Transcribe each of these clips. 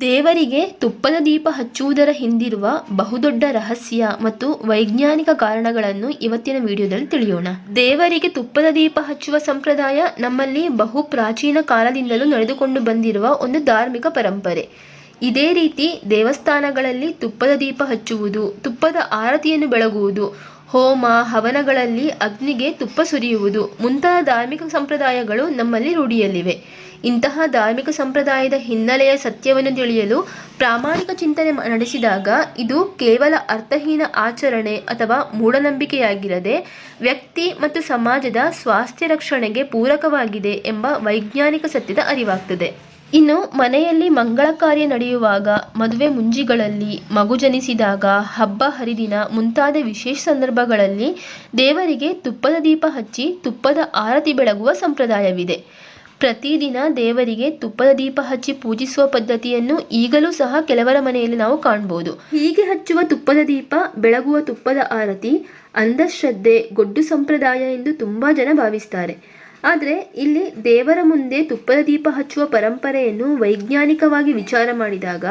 ದೇವರಿಗೆ ತುಪ್ಪದ ದೀಪ ಹಚ್ಚುವುದರ ಹಿಂದಿರುವ ಬಹುದೊಡ್ಡ ರಹಸ್ಯ ಮತ್ತು ವೈಜ್ಞಾನಿಕ ಕಾರಣಗಳನ್ನು ಇವತ್ತಿನ ವಿಡಿಯೋದಲ್ಲಿ ತಿಳಿಯೋಣ. ದೇವರಿಗೆ ತುಪ್ಪದ ದೀಪ ಹಚ್ಚುವ ಸಂಪ್ರದಾಯ ನಮ್ಮಲ್ಲಿ ಬಹು ಪ್ರಾಚೀನ ಕಾಲದಿಂದಲೂ ನಡೆದುಕೊಂಡು ಬಂದಿರುವ ಒಂದು ಧಾರ್ಮಿಕ ಪರಂಪರೆ. ಇದೇ ರೀತಿ ದೇವಸ್ಥಾನಗಳಲ್ಲಿ ತುಪ್ಪದ ದೀಪ ಹಚ್ಚುವುದು, ತುಪ್ಪದ ಆರತಿಯನ್ನು ಬೆಳಗುವುದು ಹೋಮ, ಹವನಗಳಲ್ಲಿ ಅಗ್ನಿಗೆ ತುಪ್ಪ ಸುರಿಯುವುದು. ಮುಂತಾದ ಧಾರ್ಮಿಕ ಸಂಪ್ರದಾಯಗಳು ನಮ್ಮಲ್ಲಿ ರೂಢಿಯಲ್ಲಿವೆ. ಇಂತಹ ಧಾರ್ಮಿಕ ಸಂಪ್ರದಾಯದ ಹಿನ್ನೆಲೆಯ ಸತ್ಯವನ್ನು ತಿಳಿಯಲು ಪ್ರಾಮಾಣಿಕ ಚಿಂತನೆ ನಡೆಸಿದಾಗ ಇದು ಕೇವಲ ಅರ್ಥಹೀನ ಆಚರಣೆ ಅಥವಾ ಮೂಢನಂಬಿಕೆಯಾಗಿರದೆ ವ್ಯಕ್ತಿ ಮತ್ತು ಸಮಾಜದ ಸ್ವಾಸ್ಥ್ಯ ರಕ್ಷಣೆಗೆ ಪೂರಕವಾಗಿದೆ ಎಂಬ ವೈಜ್ಞಾನಿಕ ಸತ್ಯದ ಅರಿವಾಗ್ತದೆ. ಇನ್ನು ಮನೆಯಲ್ಲಿ ಮಂಗಳ ಕಾರ್ಯ ನಡೆಯುವಾಗ ಮದುವೆ ಮುಂಜಿಗಳಲ್ಲಿ ಮಗು ಜನಿಸಿದಾಗ ಹಬ್ಬ ಹರಿದಿನ ಮುಂತಾದ ವಿಶೇಷ ಸಂದರ್ಭಗಳಲ್ಲಿ ದೇವರಿಗೆ ತುಪ್ಪದ ದೀಪ ಹಚ್ಚಿ ತುಪ್ಪದ ಆರತಿ ಬೆಳಗುವ ಸಂಪ್ರದಾಯವಿದೆ. ಪ್ರತಿದಿನ ದೇವರಿಗೆ ತುಪ್ಪದ ದೀಪ ಹಚ್ಚಿ ಪೂಜಿಸುವ ಪದ್ಧತಿಯನ್ನು ಈಗಲೂ ಸಹ ಕೆಲವರ ಮನೆಯಲ್ಲಿ ನಾವು ಕಾಣಬಹುದು ಹೀಗೆ ಹಚ್ಚುವ ತುಪ್ಪದ ದೀಪ, ಬೆಳಗುವ ತುಪ್ಪದ ಆರತಿ, ಅಂಧಶ್ರದ್ಧೆ, ಗೊಡ್ಡು ಸಂಪ್ರದಾಯ ಎಂದು ತುಂಬಾ ಜನ ಭಾವಿಸ್ತಾರೆ. ಆದರೆ ಇಲ್ಲಿ ದೇವರ ಮುಂದೆ ತುಪ್ಪದ ದೀಪ ಹಚ್ಚುವ ಪರಂಪರೆಯನ್ನು ವೈಜ್ಞಾನಿಕವಾಗಿ ವಿಚಾರ ಮಾಡಿದಾಗ,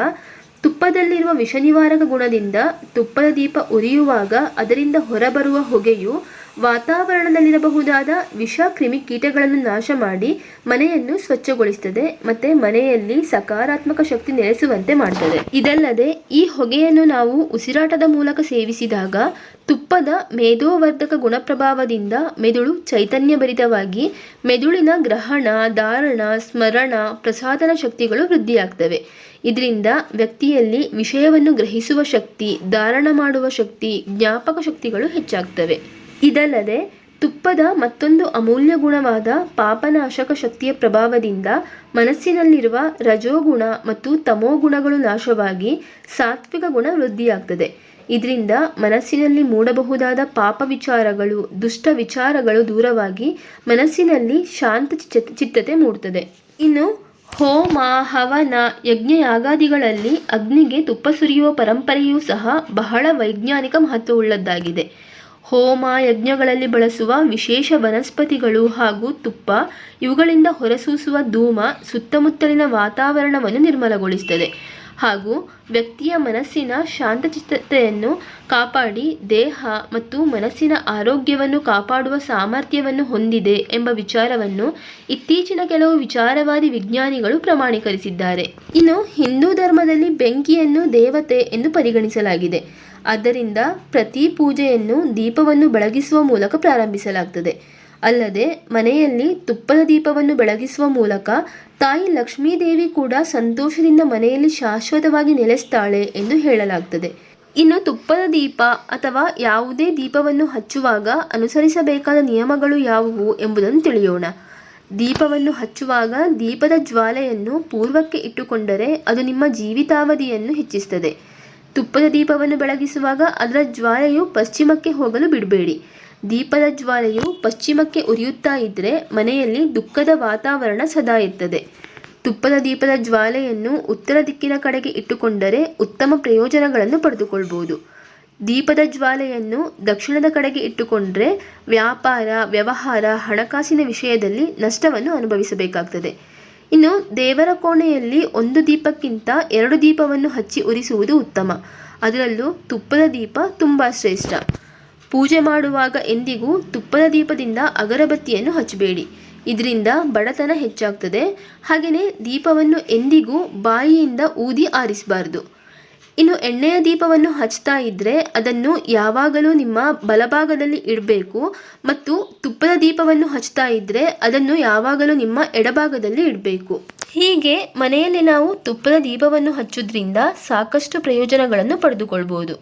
ತುಪ್ಪದಲ್ಲಿರುವ ವಿಷನಿವಾರಕ ಗುಣದಿಂದ ತುಪ್ಪದ ದೀಪ ಉರಿಯುವಾಗ ಅದರಿಂದ ಹೊರಬರುವ ಹೊಗೆಯು ವಾತಾವರಣದಲ್ಲಿರಬಹುದಾದ ವಿಷ, ಕ್ರಿಮಿ ಕೀಟಗಳನ್ನು ನಾಶ ಮಾಡಿ ಮನೆಯನ್ನು ಸ್ವಚ್ಛಗೊಳಿಸುತ್ತದೆ ಮತ್ತೆ ಮನೆಯಲ್ಲಿ ಸಕಾರಾತ್ಮಕ ಶಕ್ತಿ ನೆಲೆಸುವಂತೆ ಮಾಡ್ತದೆ. ಇದಲ್ಲದೆ, ಈ ಹೊಗೆಯನ್ನು ನಾವು ಉಸಿರಾಟದ ಮೂಲಕ ಸೇವಿಸಿದಾಗ ತುಪ್ಪದ ಮೇಧೋವರ್ಧಕ ಗುಣಪ್ರಭಾವದಿಂದ ಮೆದುಳು ಚೈತನ್ಯಭರಿತವಾಗಿ ಮೆದುಳಿನ ಗ್ರಹಣ, ಧಾರಣ, ಸ್ಮರಣ, ಪ್ರಸಾದನ ಶಕ್ತಿಗಳು ವೃದ್ಧಿಯಾಗ್ತವೆ. ಇದರಿಂದ ವ್ಯಕ್ತಿಯಲ್ಲಿ ವಿಷಯವನ್ನು ಗ್ರಹಿಸುವ ಶಕ್ತಿ, ಧಾರಣ ಮಾಡುವ ಶಕ್ತಿ, ಜ್ಞಾಪಕ ಶಕ್ತಿಗಳು ಹೆಚ್ಚಾಗ್ತವೆ. ಇದಲ್ಲದೆ ತುಪ್ಪದ ಮತ್ತೊಂದು ಅಮೂಲ್ಯ ಗುಣವಾದ ಪಾಪನಾಶಕ ಶಕ್ತಿಯ ಪ್ರಭಾವದಿಂದ ಮನಸ್ಸಿನಲ್ಲಿರುವ ರಜೋಗುಣ ಮತ್ತು ತಮೋಗುಣಗಳು ನಾಶವಾಗಿ ಸಾತ್ವಿಕ ಗುಣ ವೃದ್ಧಿಯಾಗ್ತದೆ. ಇದರಿಂದ ಮನಸ್ಸಿನಲ್ಲಿ ಮೂಡಬಹುದಾದ ಪಾಪ ವಿಚಾರಗಳು, ದುಷ್ಟ ವಿಚಾರಗಳು ದೂರವಾಗಿ ಮನಸ್ಸಿನಲ್ಲಿ ಶಾಂತ ಚಿತ್ತ- ಚಿತ್ತತೆ ಮೂಡ್ತದೆ. ಇನ್ನು ಹೋಮ ಹವನ ಯಜ್ಞ ಯಾಗಾದಿಗಳಲ್ಲಿ ಅಗ್ನಿಗೆ ತುಪ್ಪ ಸುರಿಯುವ ಪರಂಪರೆಯೂ ಸಹ ಬಹಳ ವೈಜ್ಞಾನಿಕ ಮಹತ್ವವುಳ್ಳದ್ದಾಗಿದೆ. ಹೋಮ ಯಜ್ಞಗಳಲ್ಲಿ ಬಳಸುವ ವಿಶೇಷ ವನಸ್ಪತಿಗಳು ಹಾಗೂ ತುಪ್ಪ, ಇವುಗಳಿಂದ ಹೊರಸೂಸುವ ಧೂಮ ಸುತ್ತಮುತ್ತಲಿನ ವಾತಾವರಣವನ್ನು ನಿರ್ಮಲಗೊಳಿಸುತ್ತದೆ. ಹಾಗೂ ವ್ಯಕ್ತಿಯ ಮನಸ್ಸಿನ ಶಾಂತಚಿತ್ತತೆಯನ್ನು ಕಾಪಾಡಿ, ದೇಹ ಮತ್ತು ಮನಸ್ಸಿನ ಆರೋಗ್ಯವನ್ನು ಕಾಪಾಡುವ ಸಾಮರ್ಥ್ಯವನ್ನು ಹೊಂದಿದೆ ಎಂಬ ವಿಚಾರವನ್ನು ಇತ್ತೀಚಿನ ಕೆಲವು ವಿಚಾರವಾದಿ ವಿಜ್ಞಾನಿಗಳು ಪ್ರಮಾಣೀಕರಿಸಿದ್ದಾರೆ. ಇನ್ನು ಹಿಂದೂ ಧರ್ಮದಲ್ಲಿ ಬೆಂಕಿಯನ್ನು ದೇವತೆ ಎಂದು ಪರಿಗಣಿಸಲಾಗಿದೆ. ಆದ್ದರಿಂದ ಪ್ರತಿ ಪೂಜೆಯನ್ನು ದೀಪವನ್ನು ಬೆಳಗಿಸುವ ಮೂಲಕ ಪ್ರಾರಂಭಿಸಲಾಗ್ತದೆ. ಅಲ್ಲದೆ, ಮನೆಯಲ್ಲಿ ತುಪ್ಪದ ದೀಪವನ್ನು ಬೆಳಗಿಸುವ ಮೂಲಕ ತಾಯಿ ಲಕ್ಷ್ಮೀದೇವಿ ಕೂಡ ಸಂತೋಷದಿಂದ ಮನೆಯಲ್ಲಿ ಶಾಶ್ವತವಾಗಿ ನೆಲೆಸ್ತಾಳೆ ಎಂದು ಹೇಳಲಾಗ್ತದೆ. ಇನ್ನು ತುಪ್ಪದ ದೀಪ ಅಥವಾ ಯಾವುದೇ ದೀಪವನ್ನು ಹಚ್ಚುವಾಗ ಅನುಸರಿಸಬೇಕಾದ ನಿಯಮಗಳು ಯಾವುವು ಎಂಬುದನ್ನು ತಿಳಿಯೋಣ. ದೀಪವನ್ನು ಹಚ್ಚುವಾಗ ದೀಪದ ಜ್ವಾಲೆಯನ್ನು ಪೂರ್ವಕ್ಕೆ ಇಟ್ಟುಕೊಂಡರೆ ಅದು ನಿಮ್ಮ ಜೀವಿತಾವಧಿಯನ್ನು ಹೆಚ್ಚಿಸುತ್ತದೆ. ತುಪ್ಪದ ದೀಪವನ್ನು ಬೆಳಗಿಸುವಾಗ ಅದರ ಜ್ವಾಲೆಯು ಪಶ್ಚಿಮಕ್ಕೆ ಹೋಗಲು ಬಿಡಬೇಡಿ. ದೀಪದ ಜ್ವಾಲೆಯು ಪಶ್ಚಿಮಕ್ಕೆ ಉರಿಯುತ್ತಾ ಇದ್ದರೆ ಮನೆಯಲ್ಲಿ ದುಃಖದ ವಾತಾವರಣ ಸದಾ ಇರ್ತದೆ. ತುಪ್ಪದ ದೀಪದ ಜ್ವಾಲೆಯನ್ನು ಉತ್ತರ ದಿಕ್ಕಿನ ಕಡೆಗೆ ಇಟ್ಟುಕೊಂಡರೆ ಉತ್ತಮ ಪ್ರಯೋಜನಗಳನ್ನು ಪಡೆದುಕೊಳ್ಬೋದು ದೀಪದ ಜ್ವಾಲೆಯನ್ನು ದಕ್ಷಿಣದ ಕಡೆಗೆ ಇಟ್ಟುಕೊಂಡರೆ ವ್ಯಾಪಾರ, ವ್ಯವಹಾರ, ಹಣಕಾಸಿನ ವಿಷಯದಲ್ಲಿ ನಷ್ಟವನ್ನು ಅನುಭವಿಸಬೇಕಾಗ್ತದೆ. ಇನ್ನು ದೇವರ ಕೋಣೆಯಲ್ಲಿ ಒಂದು ದೀಪಕ್ಕಿಂತ ಎರಡು ದೀಪವನ್ನು ಹಚ್ಚಿ ಉರಿಸುವುದು ಉತ್ತಮ. ಅದರಲ್ಲೂ ತುಪ್ಪದ ದೀಪ ತುಂಬ ಶ್ರೇಷ್ಠ. ಪೂಜೆ ಮಾಡುವಾಗ ಎಂದಿಗೂ ತುಪ್ಪದ ದೀಪದಿಂದ ಅಗರಬತ್ತಿಯನ್ನು ಹಚ್ಚಬೇಡಿ. ಇದರಿಂದ ಬಡತನ ಹೆಚ್ಚಾಗ್ತದೆ. ಹಾಗೆಯೇ ದೀಪವನ್ನು ಎಂದಿಗೂ ಬಾಯಿಯಿಂದ ಊದಿ ಆರಿಸಬಾರ್ದು. ಇನ್ನು ಎಣ್ಣೆಯ ದೀಪವನ್ನು ಹಚ್ತಾ ಇದ್ದರೆ ಅದನ್ನು ಯಾವಾಗಲೂ ನಿಮ್ಮ ಬಲಭಾಗದಲ್ಲಿ ಇಡಬೇಕು ಮತ್ತು ತುಪ್ಪದ ದೀಪವನ್ನು ಹಚ್ತಾ ಇದ್ದರೆ ಅದನ್ನು ಯಾವಾಗಲೂ ನಿಮ್ಮ ಎಡಭಾಗದಲ್ಲಿ ಇಡಬೇಕು. ಹೀಗೆ ಮನೆಯಲ್ಲಿ ನಾವು ತುಪ್ಪದ ದೀಪವನ್ನು ಹಚ್ಚೋದ್ರಿಂದ ಸಾಕಷ್ಟು ಪ್ರಯೋಜನಗಳನ್ನು ಪಡೆದುಕೊಳ್ಬೋದು.